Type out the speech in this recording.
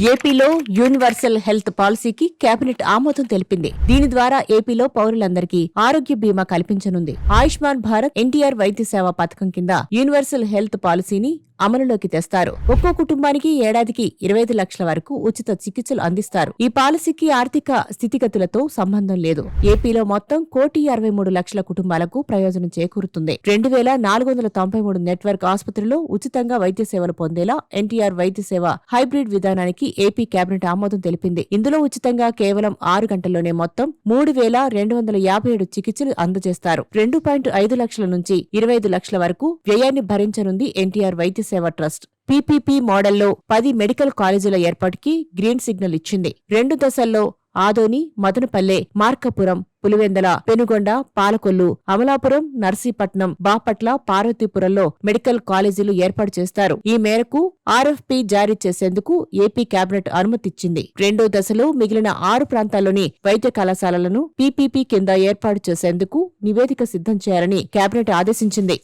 ఏపీలో universal health పాలసీకి cabinet ఆమోదం తెలిపింది. దీని ద్వారా ఏపీలో పౌరులందరికీ ఆరోగ్య బీమా కల్పించనుంది. ఆయుష్మాన్ భారత్ ఎన్టీఆర్ వైద్య సేవ పథకం కింద యూనివర్సల్ హెల్త్ పాలసీని అమలులోకి తెస్తారు. ఒక్కో కుటుంబానికి ఏడాదికి ఇరవై ఐదు లక్షల వరకు ఉచిత చికిత్సలు అందిస్తారు. ఈ పాలసీకి ఆర్థిక స్థితిగతులతో సంబంధం లేదు. ఏపీలో మొత్తం కోటి అరవై మూడు లక్షల కుటుంబాలకు ప్రయోజనం చేకూరుతుంది. రెండు వేల నాలుగు వందల తొంభై మూడు నెట్వర్క్ ఆసుపత్రిలో ఉచితంగా వైద్య సేవలు పొందేలా ఎన్టీఆర్ వైద్య సేవ హైబ్రిడ్ విధానానికి ఏపీ కేబినెట్ ఆమోదం తెలిపింది. ఇందులో ఉచితంగా కేవలం ఆరు గంటల్లోనే మొత్తం మూడు వేల రెండు వందల యాభై ఏడు చికిత్సలు అందజేస్తారు. రెండు పాయింట్ ఐదు లక్షల నుంచి ఇరవై ఐదు లక్షల వరకు వ్యయాన్ని భరించనుంది ఎన్టీఆర్ వైద్య సేవ ట్రస్ట్. పీపీపీ మోడల్లో పది మెడికల్ కాలేజీల ఏర్పాటుకి గ్రీన్ సిగ్నల్ ఇచ్చింది. రెండు దశల్లో ఆదోని మదనపల్లె మార్కపురం పులివెందల పెనుగొండ పాలకొల్లు అమలాపురం నర్సీపట్నం బాపట్ల పార్వతీపురంలో మెడికల్ కాలేజీలు ఏర్పాటు చేస్తారు. ఈ మేరకు ఆర్ఎఫ్పి జారీ చేసేందుకు ఏపీ కేబినెట్ అనుమతిచ్చింది. రెండో దశలో మిగిలిన ఆరు ప్రాంతాల్లోని వైద్య కళాశాలలను పీపీపీ కింద ఏర్పాటు చేసేందుకు నివేదిక సిద్ధం చేయాలని కేబినెట్ ఆదేశించింది.